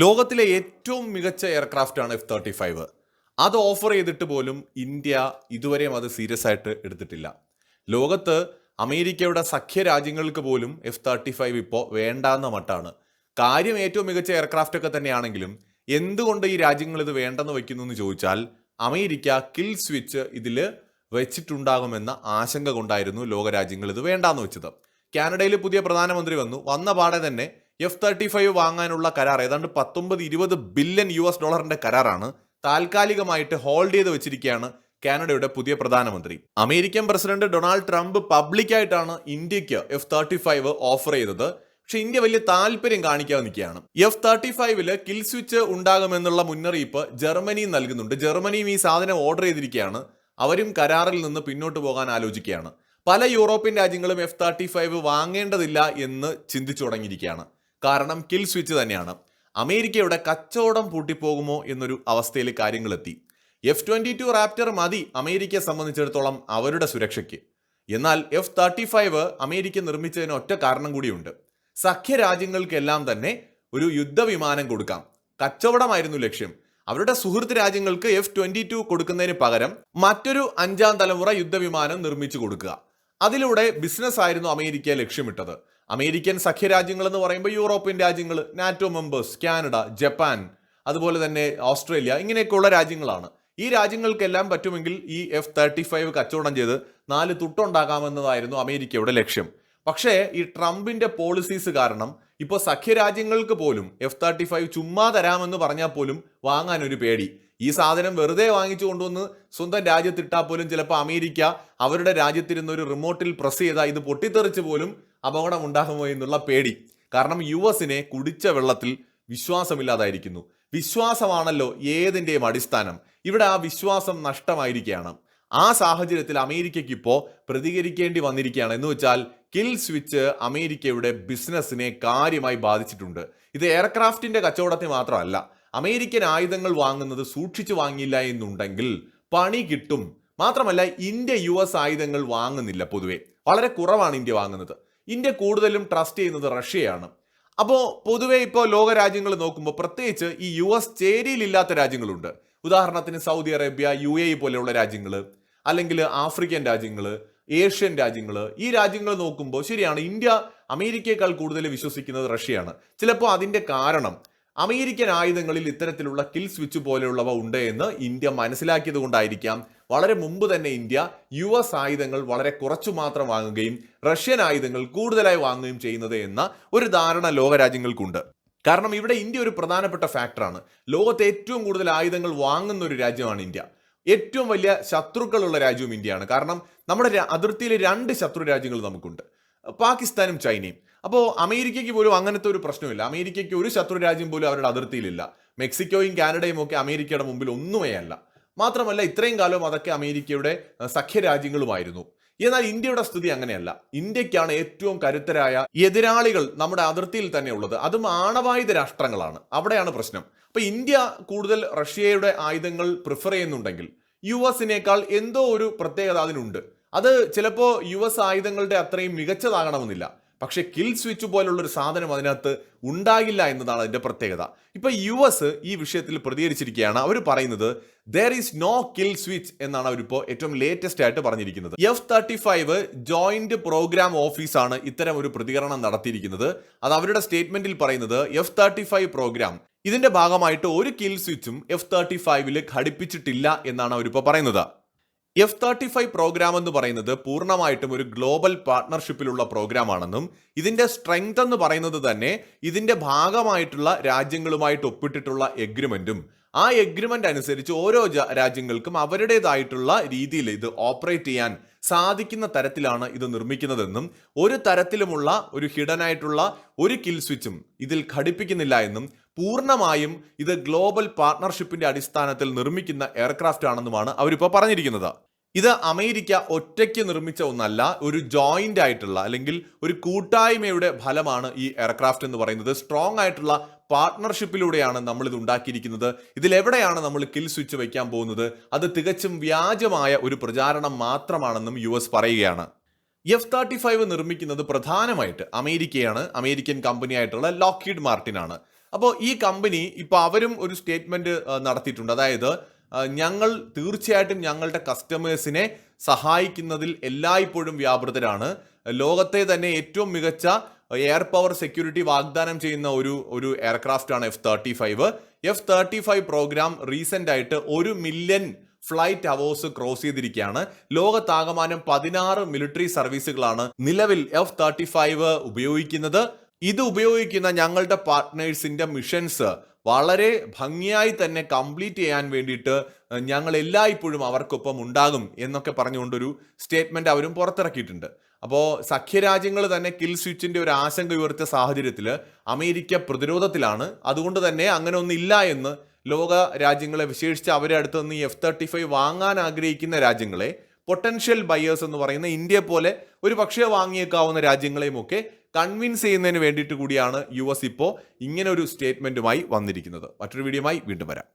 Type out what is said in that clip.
ലോകത്തിലെ ഏറ്റവും മികച്ച എയർക്രാഫ്റ്റ് ആണ് എഫ് തേർട്ടി ഫൈവ് അത് ഓഫർ ചെയ്തിട്ട് പോലും ഇന്ത്യ ഇതുവരെയും അത് സീരിയസ് ആയിട്ട് എടുത്തിട്ടില്ല. ലോകത്ത് അമേരിക്കയുടെ സഖ്യ രാജ്യങ്ങൾക്ക് പോലും എഫ് തേർട്ടി ഫൈവ് ഇപ്പോൾ വേണ്ടാന്ന മട്ടാണ്. കാര്യം ഏറ്റവും മികച്ച എയർക്രാഫ്റ്റ് ഒക്കെ തന്നെയാണെങ്കിലും എന്തുകൊണ്ട് ഈ രാജ്യങ്ങൾ ഇത് വേണ്ടെന്ന് വയ്ക്കുന്നു എന്ന് ചോദിച്ചാൽ അമേരിക്ക കിൽ സ്വിച്ച് ഇതിൽ വെച്ചിട്ടുണ്ടാകുമെന്ന ആശങ്ക കൊണ്ടായിരുന്നു ലോകരാജ്യങ്ങൾ ഇത് വേണ്ടാന്ന് വെച്ചത്. കാനഡയിൽ പുതിയ പ്രധാനമന്ത്രി വന്നു. വന്ന പാടെ തന്നെ എഫ് തേർട്ടി ഫൈവ് വാങ്ങാനുള്ള കരാർ ഏതാണ്ട് പത്തൊമ്പത് ഇരുപത് ബില്യൺ യു എസ് ഡോളറിന്റെ കരാറാണ് താൽക്കാലികമായിട്ട് ഹോൾഡ് ചെയ്ത് വെച്ചിരിക്കുകയാണ് കാനഡയുടെ പുതിയ പ്രധാനമന്ത്രി. അമേരിക്കൻ പ്രസിഡന്റ് ഡൊണാൾഡ് ട്രംപ് പബ്ലിക്കായിട്ടാണ് ഇന്ത്യയ്ക്ക് എഫ് തേർട്ടി ഫൈവ് ഓഫർ ചെയ്തത്. പക്ഷെ ഇന്ത്യ വലിയ താല്പര്യം കാണിക്കാൻ നിൽക്കുകയാണ്. എഫ് തേർട്ടി ഫൈവിൽ കിൽ സ്വിച്ച് ഉണ്ടാകുമെന്നുള്ള മുന്നറിയിപ്പ് ജർമ്മനി നൽകുന്നുണ്ട്. ജർമ്മനിയും ഈ സാധനം ഓർഡർ ചെയ്തിരിക്കുകയാണ്. അവരും കരാറിൽ നിന്ന് പിന്നോട്ട് പോകാൻ ആലോചിക്കുകയാണ്. പല യൂറോപ്യൻ രാജ്യങ്ങളും എഫ് തേർട്ടി ഫൈവ് വാങ്ങേണ്ടതില്ല എന്ന് ചിന്തിച്ചു തുടങ്ങിയിരിക്കുകയാണ് കാരണം കിൽ സ്വിച്ച് തന്നെയാണ്. അമേരിക്കയുടെ കച്ചവടം പൂട്ടിപ്പോകുമോ എന്നൊരു അവസ്ഥയിൽ കാര്യങ്ങളെത്തി. എഫ് ട്വന്റി ടു റാപ്റ്റർ മതി അമേരിക്കയെ സംബന്ധിച്ചിടത്തോളം അവരുടെ സുരക്ഷയ്ക്ക്. എന്നാൽ എഫ് തേർട്ടി ഫൈവ് അമേരിക്ക നിർമ്മിച്ചതിന് ഒറ്റ കാരണം കൂടിയുണ്ട്. സഖ്യ രാജ്യങ്ങൾക്കെല്ലാം തന്നെ ഒരു യുദ്ധവിമാനം കൊടുക്കാം. കച്ചവടമായിരുന്നു ലക്ഷ്യം. അവരുടെ സുഹൃത്ത് രാജ്യങ്ങൾക്ക് എഫ് ട്വന്റി ടു കൊടുക്കുന്നതിന് പകരം മറ്റൊരു അഞ്ചാം തലമുറ യുദ്ധവിമാനം നിർമ്മിച്ചു കൊടുക്കുക. അതിലൂടെ ബിസിനസ് ആയിരുന്നു അമേരിക്ക ലക്ഷ്യമിട്ടത്. അമേരിക്കൻ സഖ്യരാജ്യങ്ങൾ എന്ന് പറയുമ്പോൾ യൂറോപ്യൻ രാജ്യങ്ങൾ നാറ്റോ മെമ്പേഴ്സ് കാനഡ ജപ്പാൻ അതുപോലെ തന്നെ ഓസ്ട്രേലിയ ഇങ്ങനെയൊക്കെയുള്ള രാജ്യങ്ങളാണ്. ഈ രാജ്യങ്ങൾക്കെല്ലാം പറ്റുമെങ്കിൽ ഈ എഫ് തേർട്ടി ഫൈവ് കച്ചവടം ചെയ്ത് നാല് തുട്ടുണ്ടാകാമെന്നതായിരുന്നു അമേരിക്കയുടെ ലക്ഷ്യം. പക്ഷേ ഈ ട്രംപിന്റെ പോളിസീസ് കാരണം ഇപ്പോൾ സഖ്യരാജ്യങ്ങൾക്ക് പോലും എഫ് തേർട്ടി ഫൈവ് ചുമ്മാ തരാമെന്ന് പറഞ്ഞാൽ പോലും വാങ്ങാൻ ഒരു പേടി. ഈ സാധനം വെറുതെ വാങ്ങിച്ചു കൊണ്ടുവന്ന് സ്വന്തം രാജ്യത്തിട്ടാൽ പോലും ചിലപ്പോൾ അമേരിക്ക അവരുടെ രാജ്യത്തിരുന്ന് ഒരു റിമോട്ടിൽ പ്രസ് ചെയ്താൽ ഇത് പൊട്ടിത്തെറിച്ച് പോലും അപകടം ഉണ്ടാകുമോ എന്നുള്ള പേടി. കാരണം യു എസിനെ കുടിച്ച വെള്ളത്തിൽ വിശ്വാസമില്ലാതായിരിക്കുന്നു. വിശ്വാസമാണല്ലോ ഏതിന്റെയും അടിസ്ഥാനം. ഇവിടെ ആ വിശ്വാസം നഷ്ടമായിരിക്കുകയാണ്. ആ സാഹചര്യത്തിൽ അമേരിക്കയ്ക്ക് ഇപ്പോൾ പ്രതികരിക്കേണ്ടി വന്നിരിക്കുകയാണ്. എന്ന് വെച്ചാൽ കിൽ സ്വിച്ച് അമേരിക്കയുടെ ബിസിനസ്സിനെ കാര്യമായി ബാധിച്ചിട്ടുണ്ട്. ഇത് എയർക്രാഫ്റ്റിന്റെ കച്ചവടത്തെ മാത്രമല്ല അമേരിക്കൻ ആയുധങ്ങൾ വാങ്ങുന്നത് സൂക്ഷിച്ചു വാങ്ങിയില്ല എന്നുണ്ടെങ്കിൽ പണി കിട്ടും. മാത്രമല്ല ഇന്ത്യ യു ആയുധങ്ങൾ വാങ്ങുന്നില്ല പൊതുവെ. വളരെ കുറവാണ് ഇന്ത്യ വാങ്ങുന്നത്. ഇന്ത്യ കൂടുതലും ട്രസ്റ്റ് ചെയ്യുന്നത് റഷ്യയാണ്. അപ്പോൾ പൊതുവെ ഇപ്പോൾ ലോക രാജ്യങ്ങൾ നോക്കുമ്പോൾ പ്രത്യേകിച്ച് ഈ യു എസ് ചേരിയിലില്ലാത്ത രാജ്യങ്ങളുണ്ട്. ഉദാഹരണത്തിന് സൗദി അറേബ്യ യു എ പോലെയുള്ള രാജ്യങ്ങൾ അല്ലെങ്കിൽ ആഫ്രിക്കൻ രാജ്യങ്ങൾ ഏഷ്യൻ രാജ്യങ്ങൾ ഈ രാജ്യങ്ങൾ നോക്കുമ്പോൾ ശരിയാണ് ഇന്ത്യ അമേരിക്കയെക്കാൾ കൂടുതൽ വിശ്വസിക്കുന്നത് റഷ്യയാണ്. ചിലപ്പോൾ അതിന്റെ കാരണം അമേരിക്കൻ ആയുധങ്ങളിൽ ഇത്തരത്തിലുള്ള കിൽ സ്വിച്ച് പോലെയുള്ളവ ഉണ്ട് എന്ന് ഇന്ത്യ മനസ്സിലാക്കിയത് കൊണ്ടായിരിക്കാം വളരെ മുമ്പ് തന്നെ ഇന്ത്യ യു എസ് ആയുധങ്ങൾ വളരെ കുറച്ചു മാത്രം വാങ്ങുകയും റഷ്യൻ ആയുധങ്ങൾ കൂടുതലായി വാങ്ങുകയും ചെയ്യുന്നത് എന്ന ഒരു ധാരണ ലോകരാജ്യങ്ങൾക്കുണ്ട്. കാരണം ഇവിടെ ഇന്ത്യ ഒരു പ്രധാനപ്പെട്ട ഫാക്ടറാണ്. ലോകത്തെ ഏറ്റവും കൂടുതൽ ആയുധങ്ങൾ വാങ്ങുന്ന ഒരു രാജ്യമാണ് ഇന്ത്യ. ഏറ്റവും വലിയ ശത്രുക്കളുള്ള രാജ്യവും ഇന്ത്യയാണ്. കാരണം നമ്മുടെ അതിർത്തിയിൽ രണ്ട് ശത്രു രാജ്യങ്ങൾ നമുക്കുണ്ട്. പാകിസ്ഥാനും ചൈനയും. അപ്പോൾ അമേരിക്കയ്ക്ക് പോലും അങ്ങനത്തെ ഒരു പ്രശ്നമില്ല. അമേരിക്കയ്ക്ക് ഒരു ശത്രു രാജ്യം പോലും അവരുടെ അതിർത്തിയിലില്ല. മെക്സിക്കോയും കാനഡയും ഒക്കെ അമേരിക്കയുടെ മുമ്പിൽ ഒന്നുമേ അല്ല. മാത്രമല്ല ഇത്രയും കാലം അതൊക്കെ അമേരിക്കയുടെ സഖ്യ സഖ്യരാജ്യങ്ങളുമായിരുന്നു. എന്നാൽ ഇന്ത്യയുടെ സ്ഥിതി അങ്ങനെയല്ല. ഇന്ത്യക്കാണ് ഏറ്റവും കരുത്തരായ എതിരാളികൾ നമ്മുടെ അതിർത്തിയിൽ തന്നെ ഉള്ളത്. അതും ആണവായുധ രാഷ്ട്രങ്ങളാണ്. അവിടെയാണ് പ്രശ്നം. അപ്പൊ ഇന്ത്യ കൂടുതൽ റഷ്യയുടെ ആയുധങ്ങൾ പ്രിഫർ ചെയ്യുന്നുണ്ടെങ്കിൽ യു എസിനേക്കാൾ എന്തോ ഒരു പ്രത്യേകത അതിനുണ്ട്. അത് ചിലപ്പോൾ യു എസ് ആയുധങ്ങളുടെ അത്രയും മികച്ചതാകണമെന്നില്ല. പക്ഷെ കിൽ സ്വിച്ച് പോലുള്ള ഒരു സാധനം അതിനകത്ത് ഉണ്ടാകില്ല എന്നതാണ് അതിന്റെ പ്രത്യേകത. ഇപ്പം യു എസ് ഈ വിഷയത്തിൽ പ്രതികരിച്ചിരിക്കുകയാണ്. അവർ പറയുന്നത് there is no kill switch എന്നാണ് അവരിപ്പോൾ ഏറ്റവും ലേറ്റസ്റ്റ് ആയിട്ട് പറഞ്ഞിരിക്കുന്നത്. F thirty five joint programme ഓഫീസാണ് ഇത്തരം ഒരു പ്രതികരണം നടത്തിയിരിക്കുന്നത്. അത് അവരുടെ സ്റ്റേറ്റ്മെന്റിൽ പറയുന്നത് എഫ് തേർട്ടി ഫൈവ് പ്രോഗ്രാം ഇതിന്റെ ഭാഗമായിട്ട് ഒരു കിൽ സ്വിച്ചും എഫ് തേർട്ടി ഫൈവിൽ ഘടിപ്പിച്ചിട്ടില്ല എന്നാണ് അവരിപ്പോൾ പറയുന്നത്. എഫ് തേർട്ടി ഫൈവ് പ്രോഗ്രാം എന്ന് പറയുന്നത് പൂർണമായിട്ടും ഒരു ഗ്ലോബൽ പാർട്ട്ണർഷിപ്പിലുള്ള പ്രോഗ്രാം ആണെന്നും ഇതിന്റെ സ്ട്രെങ്ത് എന്ന് പറയുന്നത് തന്നെ ഇതിന്റെ ഭാഗമായിട്ടുള്ള രാജ്യങ്ങളുമായിട്ട് ഒപ്പിട്ടിട്ടുള്ള എഗ്രിമെന്റും ആ എഗ്രിമെന്റ് അനുസരിച്ച് ഓരോ രാജ്യങ്ങൾക്കും അവരുടേതായിട്ടുള്ള രീതിയിൽ ഇത് ഓപ്പറേറ്റ് ചെയ്യാൻ സാധിക്കുന്ന തരത്തിലാണ് ഇത് നിർമ്മിക്കുന്നതെന്നും ഒരു തരത്തിലുമുള്ള ഒരു ഹിഡൻ ആയിട്ടുള്ള ഒരു കിൽ സ്വിച്ചും ഇതിൽ ഘടിപ്പിക്കുന്നില്ല എന്നും പൂർണമായും ഇത് ഗ്ലോബൽ പാർട്ട്ണർഷിപ്പിന്റെ അടിസ്ഥാനത്തിൽ നിർമ്മിക്കുന്ന എയർക്രാഫ്റ്റ് ആണെന്നുമാണ് അവരിപ്പോൾ പറഞ്ഞിരിക്കുന്നത്. ഇത് അമേരിക്ക ഒറ്റയ്ക്ക് നിർമ്മിച്ച ഒന്നല്ല ഒരു ജോയിന്റ് ആയിട്ടുള്ള അല്ലെങ്കിൽ ഒരു കൂട്ടായ്മയുടെ ഫലമാണ് ഈ എയർക്രാഫ്റ്റ് എന്ന് പറയുന്നത്. സ്ട്രോങ് ആയിട്ടുള്ള പാർട്ട്ണർഷിപ്പിലൂടെയാണ് നമ്മൾ ഇത് ഉണ്ടാക്കിയിരിക്കുന്നത്. ഇതിലെവിടെയാണ് നമ്മൾ കിൽ സ്വിച്ച് വയ്ക്കാൻ പോകുന്നത്? അത് തികച്ചും വ്യാജമായ ഒരു പ്രചാരണം മാത്രമാണെന്നും യു പറയുകയാണ്. എഫ് തേർട്ടി ഫൈവ് നിർമ്മിക്കുന്നത് പ്രധാനമായിട്ട് അമേരിക്കയാണ്. അമേരിക്കൻ കമ്പനി ആയിട്ടുള്ള ലോക്കീഡ് മാർട്ടിൻ ആണ് അപ്പോൾ ഈ കമ്പനി ഇപ്പോൾ അവരും ഒരു സ്റ്റേറ്റ്മെന്റ് നടത്തിയിട്ടുണ്ട്. അതായത് ഞങ്ങൾ തീർച്ചയായിട്ടും ഞങ്ങളുടെ കസ്റ്റമേഴ്സിനെ സഹായിക്കുന്നതിൽ എല്ലായ്പ്പോഴും വ്യാപൃതരാണ്. ലോകത്തെ തന്നെ ഏറ്റവും മികച്ച എയർ പവർ സെക്യൂരിറ്റി വാഗ്ദാനം ചെയ്യുന്ന ഒരു ഒരു എയർക്രാഫ്റ്റ് ആണ് F thirty five F thirty five programme recent ആയിട്ട് ഒരു മില്യൺ ഫ്ലൈറ്റ് അവേഴ്സ് ക്രോസ് ചെയ്തിരിക്കുകയാണ്. ലോകത്താകമാനം പതിനാറ് മിലിറ്ററി സർവീസുകളാണ് നിലവിൽ എഫ് തേർട്ടി ഫൈവ് ഉപയോഗിക്കുന്നത്. ഇത് ഉപയോഗിക്കുന്ന ഞങ്ങളുടെ പാർട്ട്നേഴ്സിന്റെ മിഷൻസ് വളരെ ഭംഗിയായി തന്നെ കംപ്ലീറ്റ് ചെയ്യാൻ വേണ്ടിയിട്ട് ഞങ്ങൾ എല്ലായ്പ്പോഴും അവർക്കൊപ്പം ഉണ്ടാകും എന്നൊക്കെ പറഞ്ഞുകൊണ്ടൊരു സ്റ്റേറ്റ്മെന്റ് അവരും പുറത്തിറക്കിയിട്ടുണ്ട്. അപ്പോൾ സഖ്യരാജ്യങ്ങൾ തന്നെ കിൽ സ്വിച്ചിന്റെ ഒരു ആശങ്ക ഉയർത്തിയ സാഹചര്യത്തിൽ അമേരിക്ക പ്രതിരോധത്തിലാണ്. അതുകൊണ്ട് തന്നെ അങ്ങനെ ഒന്നില്ല എന്ന് ലോക രാജ്യങ്ങളെ വിശേഷിച്ച് അവരെ അടുത്ത് നിന്ന് എഫ് തേർട്ടി ഫൈവ് വാങ്ങാൻ ആഗ്രഹിക്കുന്ന രാജ്യങ്ങളെ പൊട്ടൻഷ്യൽ ബയേഴ്സ് എന്ന് പറയുന്ന ഇന്ത്യ പോലെ ഒരു പക്ഷേ വാങ്ങിയേക്കാവുന്ന രാജ്യങ്ങളെയും ഒക്കെ കൺവിൻസ് ചെയ്യുന്നതിന് വേണ്ടിയിട്ട് കൂടിയാണ് യു എസ് ഇപ്പോൾ ഇങ്ങനെ ഒരു സ്റ്റേറ്റ്മെന്റുമായി വന്നിരിക്കുന്നത്. മറ്റൊരു വീഡിയോയുമായി വീണ്ടും വരാം.